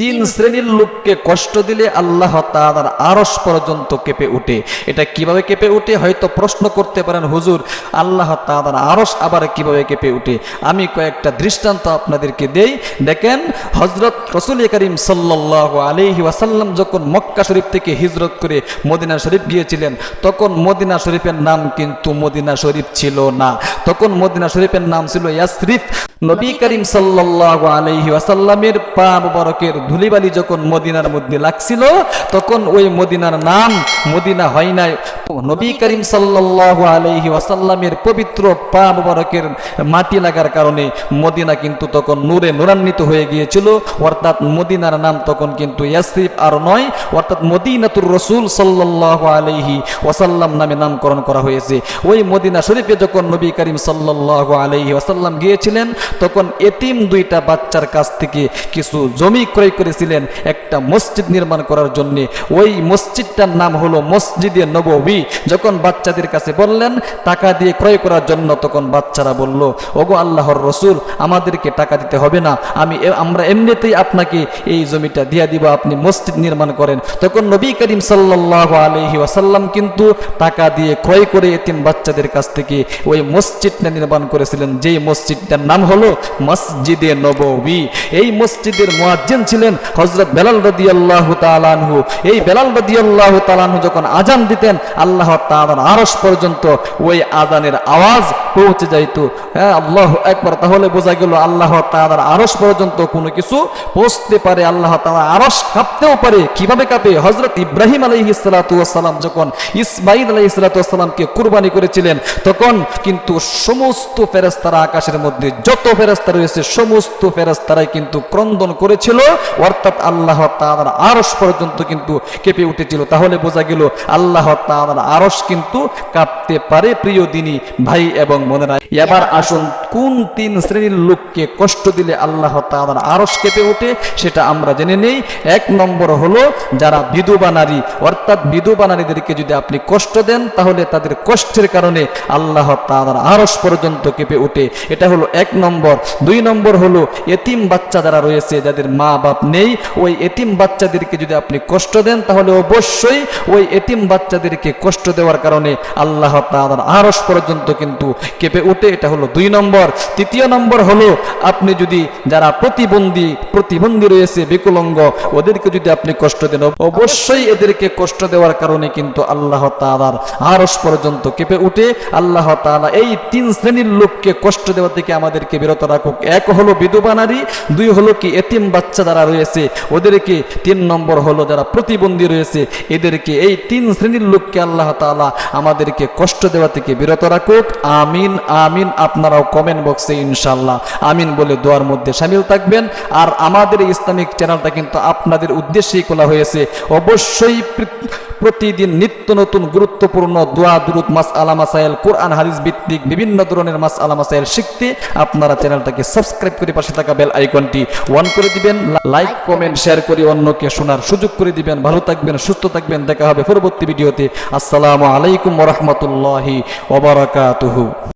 তিন শ্রেণির লোককে কষ্ট দিলে আল্লাহ তাআলার আরশ পর্যন্ত কেঁপে উঠে। এটা কীভাবে কেঁপে উঠে? হয়তো প্রশ্ন করতে পারেন, হুজুর, আল্লাহ তাআলার আরশ আবার কীভাবে কেঁপে উঠে? আমি কয়েকটা দৃষ্টান্ত আপনাদেরকে দেই। দেখেন হজরত রসুল করিম সাল্লাহ আলহি ওয়াসাল্লাম যখন মক্কা শরীফ থেকে হিজরত করে মদিনা শরীফ গিয়েছিলেন, তখন মদিনা শরীফের নাম কিন্তু মদিনা শরীফ ছিল না। তখন মদিনা শরীফের নাম ছিল ইয়াসরিফ। নবী করিম সাল্লাহ আলহি ওয়াসাল্লামের পা মুবারকের ধুলিবালি যখন মদিনার মধ্যে লাগছিল, তখন ওই মদিনার নাম মদিনা হয় নাই। নবী করিম সাল্লাহ আলহি ওয়াসাল্লামের পবিত্র পা মুবারকের মাটি লাগার কারণে মদিনা কিন্তু তখন নূরে নূরান্বিত হয়ে গিয়েছিল। অর্থাৎ মদিনার নাম তখন কিন্তু ইয়াসরিফ আর নয়, অর্থাৎ মদিনাতুর রসুল সাল্লাহ আলহি ওয়াসাল্লাম নামে নামকরণ করা হয়েছে। ওই মদিনা শরীফে যখন নবী করিম সাল্লাহ আলহি ওয়াসাল্লাম গিয়েছিলেন, তখন এতিম দুইটা বাচ্চার কাছ থেকে কিছু জমি ক্রয় করেছিলেন একটা মসজিদ নির্মাণ করার জন্যে। ওই মসজিদটার নাম হলো মসজিদে নববী যখন বাচ্চাদের কাছে বললেন, টাকা দিয়ে ক্রয় করার জন্য, তখন বাচ্চারা বলল, ওগো আল্লাহর রসুল, আমাদেরকে টাকা দিতে হবে না। আমি আমরা এমনিতেই আপনাকে এই জমিটা দিয়ে দিব, আপনি মসজিদ নির্মাণ করেন। তখন নবী করিম সাল্লাহ আলহি ওয়াসাল্লাম কিন্তু টাকা দিয়ে ক্রয় করে এতিম বাচ্চাদের কাছ থেকে ওই মসজিদটা নির্মাণ করেছিলেন, যেই মসজিদটার নাম হলো মসজিদে নববী। এই মসজিদের মুয়াজ্জিন ছিলেন হজরত বেলাল রদিয়াল্লাহু তাআলাহু এই বেলাল রদিয়াল্লাহু তাআলাহু যখন আজান দিতেন, আল্লাহ তাআলার আরশ পর্যন্ত ওই আজানের আওয়াজ পৌঁছে যাইতো। হ্যাঁ আল্লাহ একবার তাহলে বোঝা গেল, আল্লাহ তাআলার আরশ পর্যন্ত কোনো কিছু পৌঁছতে পারে, আল্লাহ তাআলা আরশ কাঁপতেও পারে। কীভাবে কাঁপে? হজরত ইব্রাহিম আলাইহিস সালাতু যখন ইসমাইল আলাইহিস সালাতু কুরবানি করেছিলেন, তখন কিন্তু সমস্ত ফেরেশতারা আকাশের মধ্যে, যত ফেরেশতা রয়েছে, সমস্ত ফেরেশতারাই কিন্তু ক্রন্দন করেছিল। অর্থাৎ আল্লাহ তাআলার আরস পর্যন্ত কিন্তু কেঁপে উঠেছিল। তাহলে বোঝা গেল আল্লাহ তাআলার আরস কিন্তু কাঁপতে পারে প্রিয় দিনী ভাই এবং মনে মনেরা এবার আসুন কোন তিন শ্রেণির লোককে কষ্ট দিলে আল্লাহ তাআলার আরশ কেঁপে ওঠে, সেটা আমরা জেনে নেই। এক নম্বর হলো, যারা বিধবা নারী, অর্থাৎ বিধবা নারীদেরকে যদি আপনি কষ্ট দেন, তাহলে তাদের কষ্টের কারণে আল্লাহ তাআলার আরশ পর্যন্ত কেঁপে ওঠে। এটা হলো এক নম্বর। দুই নম্বর হলো, এতিম বাচ্চা যারা রয়েছে, যাদের মা বাপ নেই, ওই এতিম বাচ্চাদেরকে যদি আপনি কষ্ট দেন, তাহলে অবশ্যই ওই এতিম বাচ্চাদেরকে কষ্ট দেওয়ার কারণে আল্লাহ তাআলার আরশ পর্যন্ত কিন্তু কেঁপে ওঠে। এটা হলো দুই নম্বর। তৃতীয় নম্বর হলো আপনি যদি যারা প্রতিবন্ধী প্রতিবন্ধী রয়েছে, বিকলঙ্গ, ওদেরকে যদি আপনি কষ্ট দেন অবশ্যই এদেরকে কষ্ট দেওয়ার কারণে কিন্তু আল্লাহ তাআলার আরশ পর্যন্ত কেঁপে উঠে। আল্লাহ তাআলা এই তিন শ্রেণির লোককে কষ্ট দেওয়া থেকে আমাদেরকে বিরত রাখুক। এক হলো বিধবা নারী, দুই হলো কি এতিম বাচ্চা যারা রয়েছে, ওদেরকে তিন নম্বর হলো যারা প্রতিবন্ধী রয়েছে, এদেরকে এই তিন শ্রেণির লোককে আল্লাহ তাআলা আমাদেরকে কষ্ট দেওয়া থেকে বিরত রাখুক। আমিন আমিন। আপনারাও কমেন্ট বক্সে ইনশাল্লাহ আমিন বলে দোয়ার মধ্যে সামিল থাকবেন। আর আমাদের ইসলামিক চ্যানেলটা কিন্তু আপনাদের উদ্দেশ্যেই খোলা হয়েছে। অবশ্যই প্রতিদিন নিত্য নতুন গুরুত্বপূর্ণ দোয়া, দুরুদ মাস আলা মাসাইল কোরআন, হাদিস ভিত্তিক বিভিন্ন ধরনের মাস আলা মাসাইল শিখতে আপনারা চ্যানেলটাকে সাবস্ক্রাইব করে পাশে থাকা বেল আইকনটি অন করে দিবেন। লাইক, কমেন্ট, শেয়ার করে অন্যকে শোনার সুযোগ করে দিবেন। ভালো থাকবেন, সুস্থ থাকবেন। দেখা হবে পরবর্তী ভিডিওতে। আসসালামু আলাইকুম ওরহমতুল্লাহি ওবরাকাতুহু